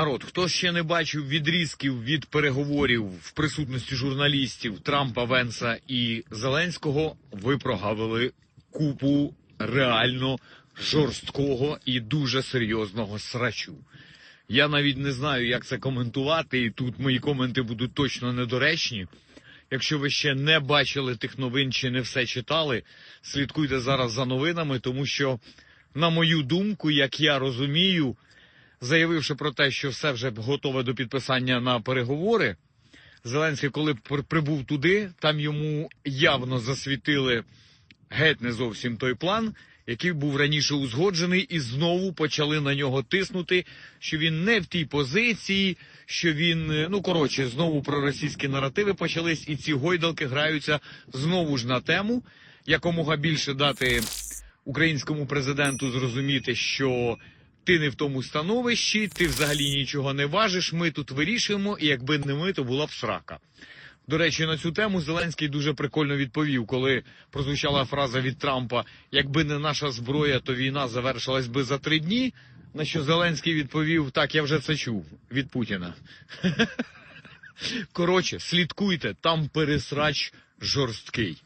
Народ, хто ще не бачив відрізків від переговорів в присутності журналістів Трампа, Венса і Зеленського, ви прогавили купу реально жорсткого і дуже серйозного срачу. Я навіть не знаю, як це коментувати, і тут мої коменти будуть точно недоречні. Якщо ви ще не бачили тих новин чи не все читали, слідкуйте зараз за новинами, тому що, на мою думку, як я розумію, заявивши про те, що все вже готове до підписання на переговори, Зеленський, коли пр- прибув туди, там йому явно засвітили геть не зовсім той план, який був раніше узгоджений, і знову почали на нього тиснути, що він не в тій позиції, що він е, ну коротше, знову проросійські наративи почались, і ці гойдалки граються знову ж на тему, якомога більше дати українському президенту зрозуміти, що ти не в тому становищі, ти взагалі нічого не важиш. Ми тут вирішуємо, і якби не ми, то була б срака. До речі, на цю тему Зеленський дуже прикольно відповів, коли прозвучала фраза від Трампа: якби не наша зброя, то війна завершилась би за три дні. На що Зеленський відповів: так, я вже це чув від Путіна. Коротше, слідкуйте, там пересрач жорсткий.